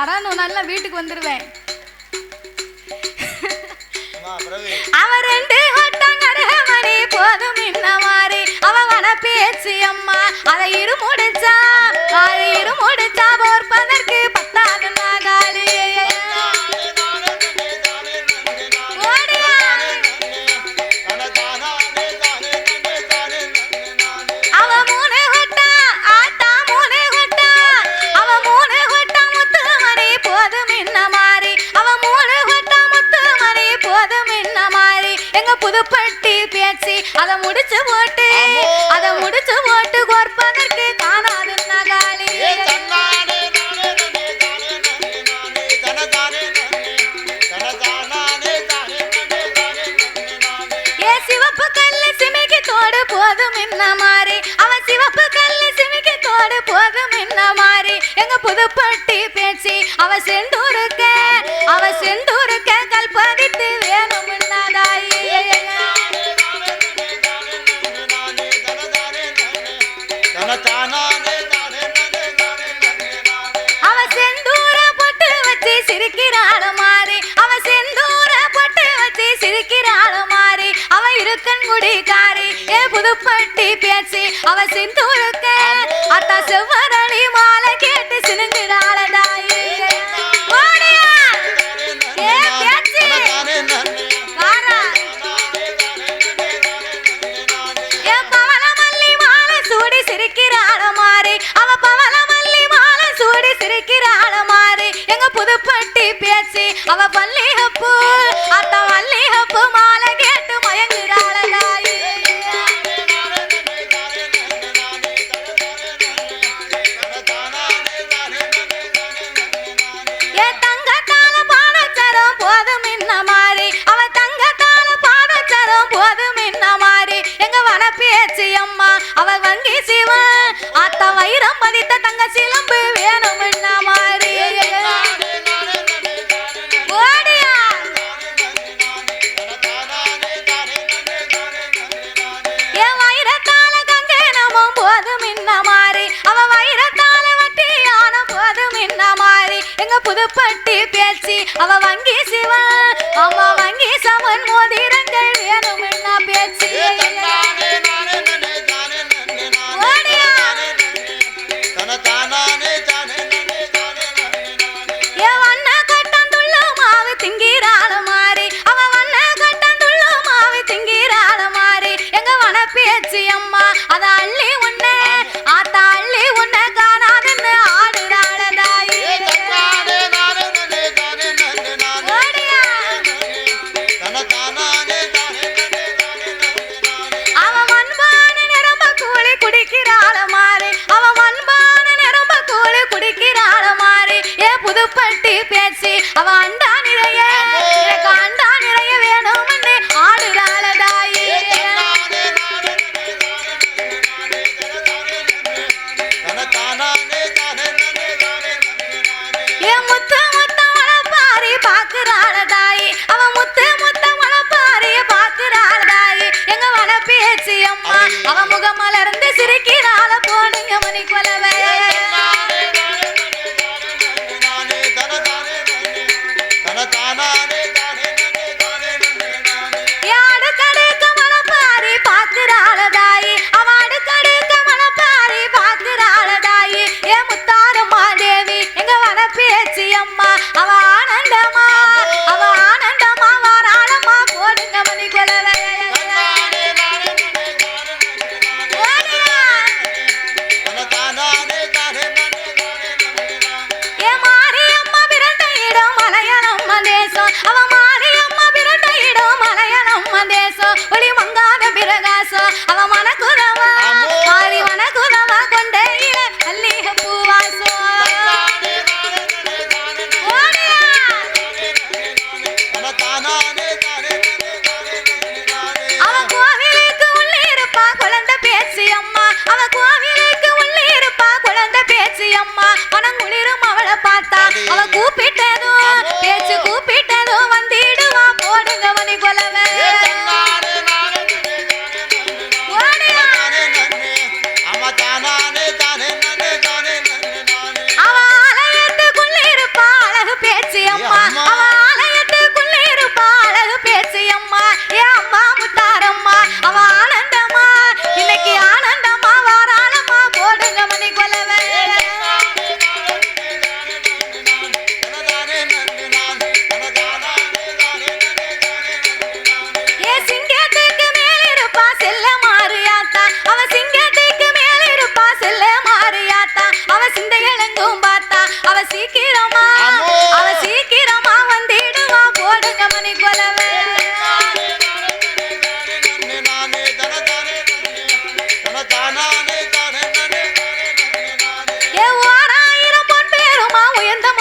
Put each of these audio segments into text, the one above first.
நல்லா வீட்டுக்கு வந்துருவேன். அவன் ரெண்டு ஹட்டான் அருகமணி போதும் இந்த மாதிரி அவ வன பேச்சு அம்மா அதை இரு முடிச்சா அதை இரு முடிச்சா போர்ப்பதற்கு என்ன மாறி அவன் சிவப்பு கல்லு சிமிக்கு தோடு போகும் என்ன மாறி எங்க புதுப்பட்டி பேச்சு அவ செந்தூருக்க அவ செந்தூருக்க கல்பவித்து வேணும். புதுப்பட்டி பேச்சு. அவ செந்தூருக்கு தங்கச்சி அம்மா. அத அவன் மாறி அம்மா பிரட்டையிடும் மலைய நம்ம தேசம் ஒளி மங்காத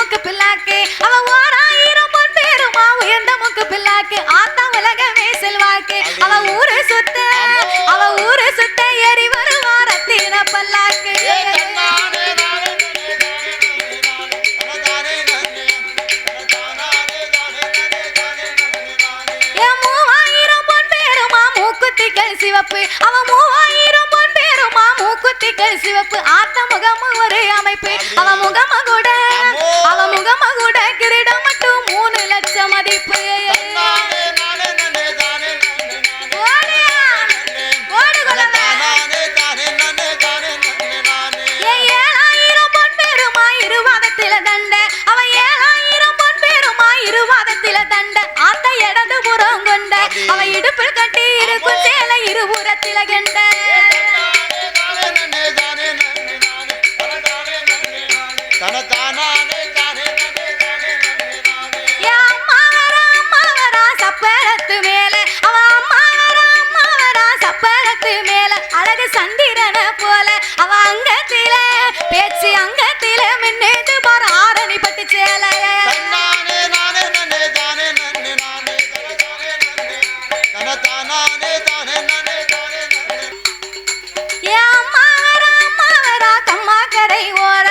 முக்கு பிள்ளாக்கு. அவன் ஓராயிரம் பொன் பேருமா உயர்ந்த முக்கு பிள்ளாக்கு? ஆத்தா உலகமே செல்வாக்கு. அவ ஊரு சுத்த அவ ஊரு சுத்த ஏறி வருவா ரத்தின பல்லாக்கு சிவப்பு. அவன் மூவாயிரம் பொன் பேருமா மூக்குத்திகள் சிவப்பு. ஆத்த முகமும் ஒரு அமைப்பு. அவ முகம கூட கரை ஓர